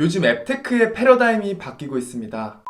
요즘 앱테크의 패러다임이 바뀌고 있습니다.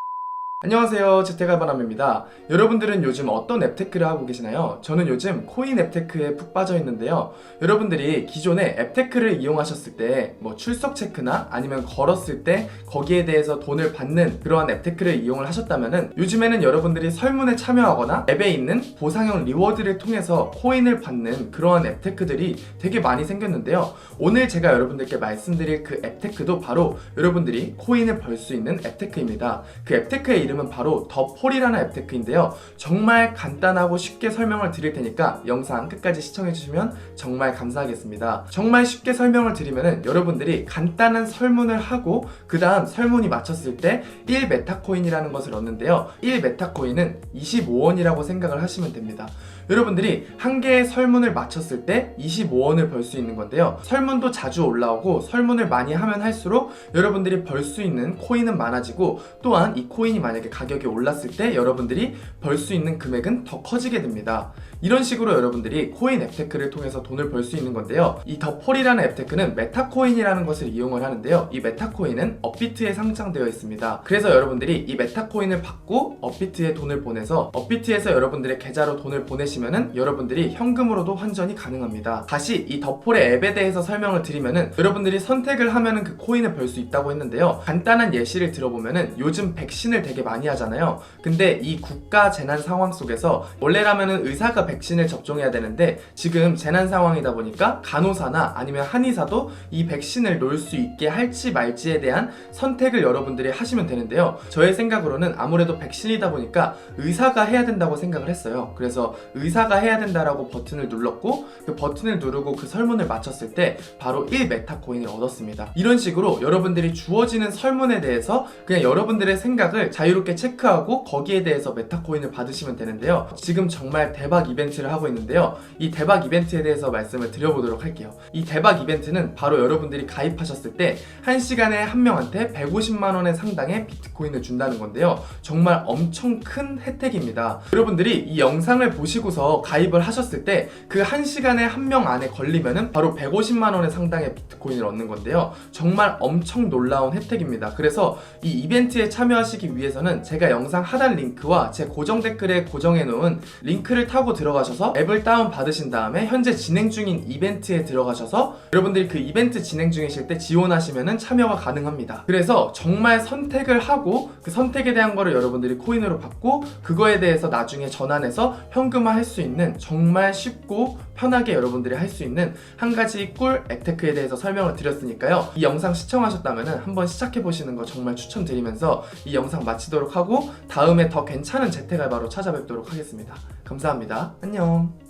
안녕하세요. 재테크알바남입니다. 여러분들은 요즘 어떤 앱테크를 하고 계시나요? 저는 요즘 코인 앱테크에 푹 빠져 있는데요. 여러분들이 기존에 앱테크를 이용하셨을 때 뭐 출석 체크나 아니면 걸었을 때 거기에 대해서 돈을 받는 그러한 앱테크를 이용을 하셨다면은 요즘에는 여러분들이 설문에 참여하거나 앱에 있는 보상형 리워드를 통해서 코인을 받는 그러한 앱테크들이 되게 많이 생겼는데요. 오늘 제가 여러분들께 말씀드릴 그 앱테크도 바로 여러분들이 코인을 벌 수 있는 앱테크입니다. 그 앱테크의 이름은 바로 더폴이라는 앱테크인데요. 정말 간단하고 쉽게 설명을 드릴 테니까 영상 끝까지 시청해주시면 정말 감사하겠습니다. 정말 쉽게 설명을 드리면은 여러분들이 간단한 설문을 하고 그 다음 설문이 맞췄을 때 1메타코인이라는 것을 얻는데요. 1메타코인은 25원이라고 생각을 하시면 됩니다. 여러분들이 한 개의 설문을 맞췄을 때 25원을 벌 수 있는 건데요. 설문도 자주 올라오고 설문을 많이 하면 할수록 여러분들이 벌 수 있는 코인은 많아지고 또한 이 코인이 만약 에 가격이 올랐을 때 여러분들이 벌 수 있는 금액은 더 커지게 됩니다. 이런 식으로 여러분들이 코인 앱테크를 통해서 돈을 벌 수 있는 건데요. 이 더폴이라는 앱테크는 메타코인이라는 것을 이용을 하는데요. 이 메타코인은 업비트에 상장되어 있습니다. 그래서 여러분들이 이 메타코인을 받고 업비트에 돈을 보내서 업비트에서 여러분들의 계좌로 돈을 보내시면은 여러분들이 현금으로도 환전이 가능합니다. 다시 이 더폴의 앱에 대해서 설명을 드리면은 여러분들이 선택을 하면은 그 코인을 벌 수 있다고 했는데요. 간단한 예시를 들어보면은 요즘 백신을 되게 많이 하잖아요. 근데 이 국가 재난 상황 속에서 원래라면은 의사가 백신을 접종해야 되는데 지금 재난 상황이다 보니까 간호사나 아니면 한의사도 이 백신을 놓을 수 있게 할지 말지에 대한 선택을 여러분들이 하시면 되는데요. 저의 생각으로는 아무래도 백신이다 보니까 의사가 해야 된다고 생각을 했어요. 그래서 의사가 해야 된다라고 버튼을 눌렀고 그 버튼을 누르고 그 설문을 맞췄을 때 바로 1메타 코인을 얻었습니다. 이런 식으로 여러분들이 주어지는 설문에 대해서 그냥 여러분들의 생각을 자유롭게 체크하고 거기에 대해서 메타 코인을 받으시면 되는데요. 지금 정말 대박 이벤트 를 하고 있는데요. 이 대박 이벤트에 대해서 말씀을 드려보도록 할게요. 이 대박 이벤트는 바로 여러분들이 가입하셨을 때한 시간에 한 명한테 150만 원의 상당의 비트코인을 준다는 건데요. 정말 엄청 큰 혜택입니다. 여러분들이 이 영상을 보시고서 가입을 하셨을 때그한 시간에 한 명 안에 걸리면은 바로 150만 원의 상당의 비트코인을 얻는 건데요. 정말 엄청 놀라운 혜택입니다. 그래서 이 이벤트에 참여하시기 위해서는 제가 영상 하단 링크와 제 고정 댓글에 고정해 놓은 링크를 타고 들어 가셔서 앱을 다운 받으신 다음에 현재 진행 중인 이벤트에 들어가셔서 여러분들이 그 이벤트 진행 중이실 때 지원하시면은 참여가 가능합니다. 그래서 정말 선택을 하고 그 선택에 대한 거를 여러분들이 코인으로 받고 그거에 대해서 나중에 전환해서 현금화 할 수 있는 정말 쉽고 편하게 여러분들이 할 수 있는 한 가지 꿀 앱테크에 대해서 설명을 드렸으니까요. 이 영상 시청하셨다면 한번 시작해 보시는 거 정말 추천드리면서 이 영상 마치도록 하고 다음에 더 괜찮은 재테크알바로 찾아뵙도록 하겠습니다. 감사합니다. 안녕.